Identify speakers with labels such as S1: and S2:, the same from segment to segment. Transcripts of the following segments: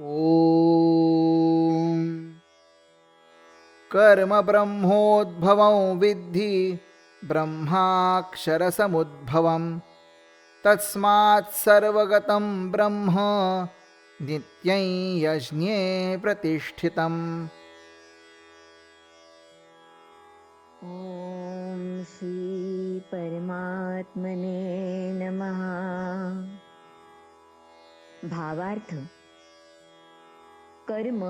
S1: ॐ। कर्मब्रह्मोद्भवं विद्धि ब्रह्माक्षरसमुद्भवं। तस्मात् सर्वगतं ब्रह्म नित्यं यज्ञे प्रतिष्ठितम्।
S2: ॐ श्री परमात्मने नमः। भावार्थ कर्म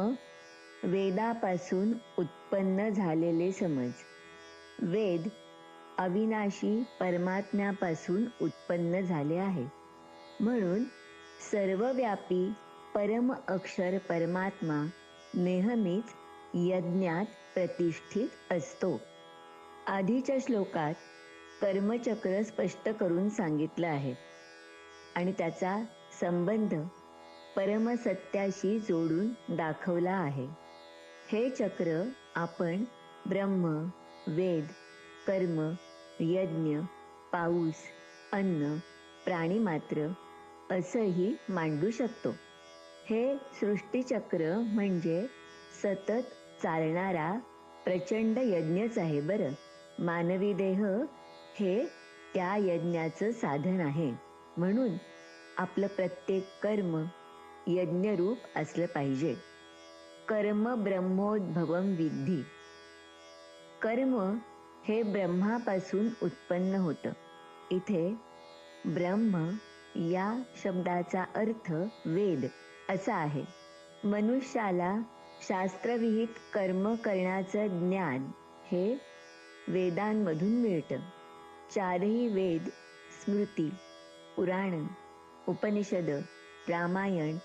S2: वेदापासून उत्पन्न झालेले समज. वेद अविनाशी परमात्म्यापासून उत्पन्न झाले आहे. म्हणून सर्वव्यापी परम अक्षर परमात्मा नेहमीच यज्ञात प्रतिष्ठित असतो. आधीच्या श्लोकात कर्मचक्र स्पष्ट करून सांगितलं आहे. आणि त्याचा संबंध परमसत्याशी जोडून दाखवला आहे. हे चक्र आपण ब्रह्म वेद कर्म यज्ञ पाऊस अन्न प्राणीमात्र असंही मांडू शकतो. हे सृष्टीचक्र म्हणजे सतत चालणारा प्रचंड यज्ञच आहे बरं. मानवी देह हे त्या यज्ञाचं साधन आहे. म्हणून आपलं प्रत्येक कर्म यज्ञरूप असलं पाहिजे. कर्म ब्रह्मोद्भवम विद्धी. कर्म हे ब्रह्मापासून उत्पन्न होतं. इथे ब्रह्म या शब्दाचा अर्थ वेद असा आहे. मनुष्याला शास्त्रविहित कर्म करण्याचं ज्ञान हे वेदांमधून मिळतं. चारही वेद स्मृती पुराण उपनिषद रामायण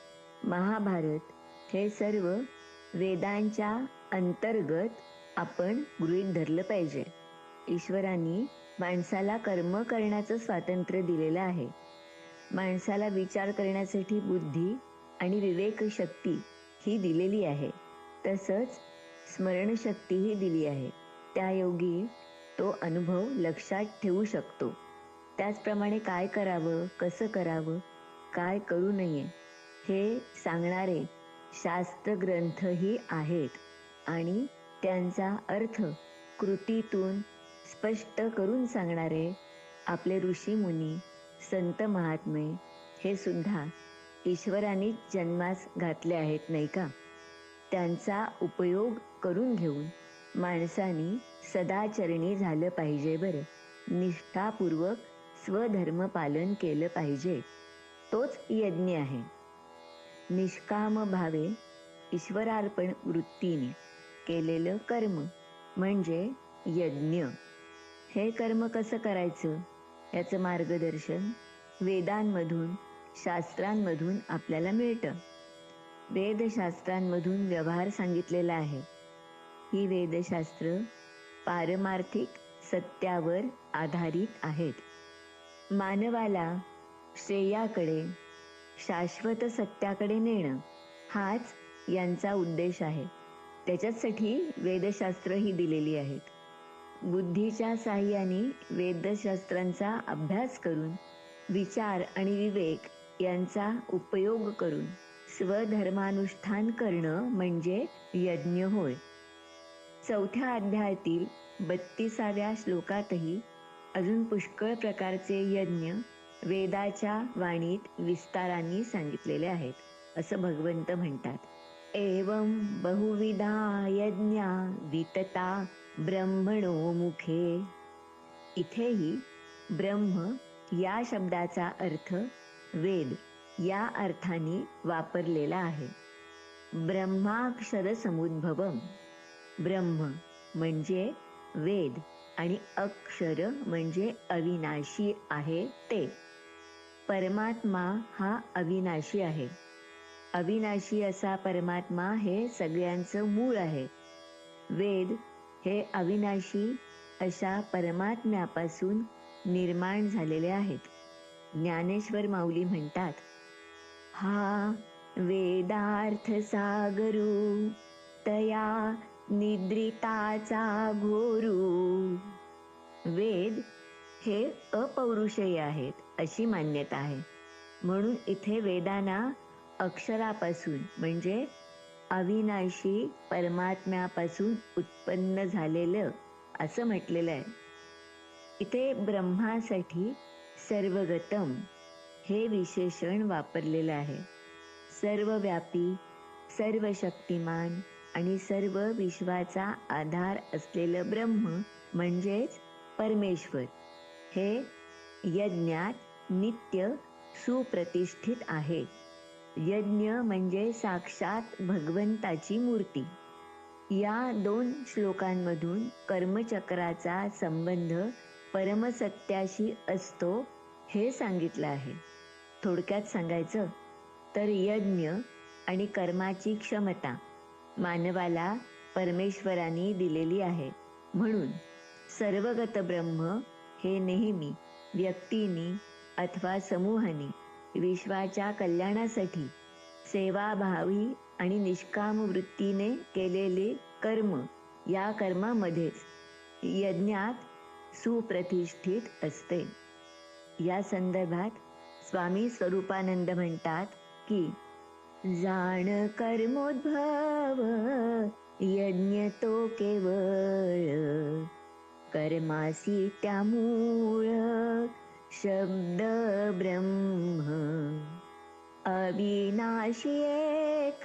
S2: महाभारत हे सर्व वेदांच्या अंतर्गत आपण गृहीत धरलं पाहिजे. ईश्वरांनी माणसाला कर्म करण्याचं स्वातंत्र्य दिलेलं आहे. माणसाला विचार करण्यासाठी बुद्धी आणि विवेक शक्ती ही दिलेली आहे. तसंच स्मरणशक्तीही दिली आहे. त्यायोगी तो अनुभव लक्षात ठेवू शकतो. त्याचप्रमाणे काय करावं कसं करावं काय करू नये हे सांगणारे शास्त्र ग्रंथही आहेत आणि त्यांचा अर्थ कृतीतून स्पष्ट करून सांगणारे आपले ऋषी मुनी संत महात्मे हे सुद्धा ईश्वराने जन्मास घातले आहेत नाही का? त्यांचा उपयोग करून घेऊन माणसानी सदाचरणी झालं पाहिजे बरं. निष्ठापूर्वक स्वधर्म पालन केलं पाहिजे. तोच यज्ञ आहे. निष्काम भावे ईश्वरार्पण वृत्तीने केलेलं कर्म म्हणजे यज्ञ. हे कर्म कसं करायचं? याचं मार्गदर्शन वेदांमधून शास्त्रांमधून आपल्याला मिळतं. वेदशास्त्रांमधून व्यवहार सांगितलेला आहे. ही वेदशास्त्र पारमार्थिक सत्यावर आधारित आहेत. मानवाला श्रेयाकडे शाश्वत सत्याकडे नेणं हाच यांचा उद्देश आहे. त्याच्यासाठी वेदशास्त्रही दिलेली आहेत. बुद्धीच्या साह्याने वेदशास्त्रांचा अभ्यास करून विचार आणि विवेक यांचा उपयोग करून स्वधर्मानुष्ठान करणं म्हणजे यज्ञ होय. चौथ्या अध्यायातील बत्तीसाव्या श्लोकातही अजून पुष्कळ प्रकारचे यज्ञ वेदाच्या वाणीत विस्तारांनी सांगितलेले आहेत. असं भगवंत म्हणतात. एवं बहुविधा यज्ञा वितता ब्रह्मणो मुखे. इथेही ब्रह्म या शब्दाचा अर्थ वेद या अर्थाने वापरलेला आहे. ब्रह्माक्षर समुद्भवम ब्रह्म म्हणजे वेद आणि अक्षर म्हणजे अविनाशी आहे ते. परमात्मा हा अविनाशी आहे. अविनाशी असा परमात्मा हे सगळ्यांचं मूळ आहे. वेद हे अविनाशी अशा परमात्म्यापासून निर्माण झालेले आहेत. ज्ञानेश्वर माऊली म्हणतात हा वेदार्थ सागरू तया निद्रिताचा घोरू. वेद हे अपौरुषेय आहेत. अशी मान्यता आहे. म्हणून इथे वेदांना अक्षरापासून म्हणजे अविनाशी परमात्म्यापासून उत्पन्न झालेलं असं म्हटलेलं आहे. इथे ब्रह्मासाठी सर्वगतम हे विशेषण वापरलेलं आहे. सर्वव्यापी सर्व शक्तिमान आणि सर्व विश्वाचा आधार असलेलं ब्रह्म म्हणजेच परमेश्वर. हे यज्ञात नित्य सुप्रतिष्ठित आहे. यज्ञ म्हणजे साक्षात भगवंताची मूर्ती. या दोन श्लोकांमधून कर्मचक्राचा संबंध परमसत्याशी असतो हे सांगितलं आहे. थोडक्यात सांगायचं तर यज्ञ आणि कर्माची क्षमता मानवाला परमेश्वराने दिलेली आहे. म्हणून सर्वगत ब्रह्म हे नेहमी व्यक्तीनी अथवा समूहाने विश्वाच्या कल्याणासाठी सेवाभावी आणि निष्काम वृत्तीने केलेले कर्म या कर्मामध्येच यज्ञात सुप्रतिष्ठित असते. या संदर्भात स्वामी स्वरूपानंद म्हणतात की जाण कर्मोद्भव यज्ञ तो केवळ कर्मासी त्यामूळ शब्द ब्रह्म अविनाशी एक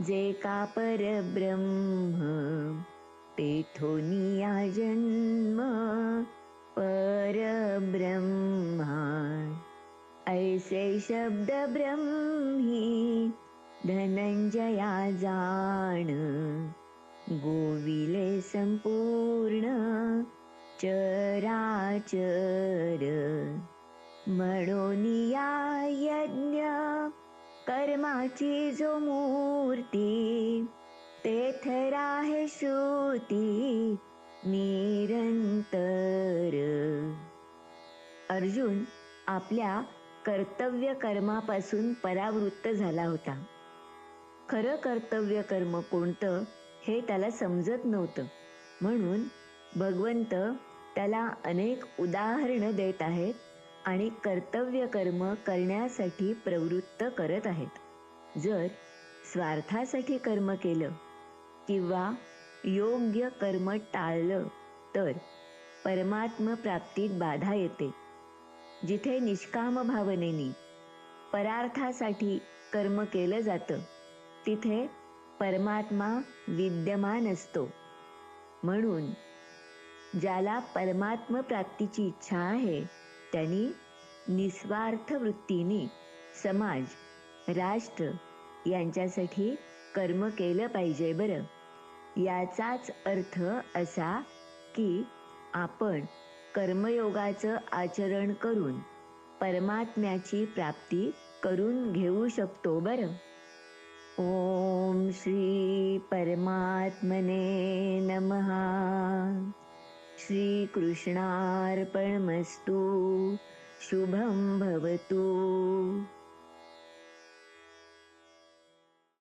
S2: जे का परब्रह्म तेथोनिया जन्म परब्रह्मा। ऐसे शब्द ब्रह्मी धनंजया जाण गोविले संपूर्ण चराचर म्हणून या यज्ञ कर्माची जो मूर्ती तेथ राहे श्रुती निरंतर. अर्जुन आपल्या कर्तव्य कर्मापासून परावृत्त झाला होता. खरं कर्तव्य कर्म कोणतं हे त्याला समजत नव्हतं. म्हणून भगवंत त्याला अनेक उदाहरणं देत आहेत आणि कर्तव्य कर्म करण्यासाठी प्रवृत्त करत आहेत. जर स्वार्थासाठी कर्म केलं किंवा योग्य कर्म टाळलं तर परमात्म प्राप्तीत बाधा येते. जिथे निष्काम भावनेने परार्थासाठी कर्म केलं जातं तिथे परमात्मा विद्यमान असतो. म्हणून ज्याला परमात्म प्राप्तीची इच्छा आहे त्यांनी निस्वार्थ वृत्तीने समाज राष्ट्र यांच्यासाठी कर्म केलं पाहिजे बरं. याचाच अर्थ असा की आपण कर्मयोगाचं आचरण करून परमात्म्याची प्राप्ती करून घेऊ शकतो बरं. ओम श्री परमात्मने नमहा श्रीकृष्णार्पणमस्तु। शुभं भवतु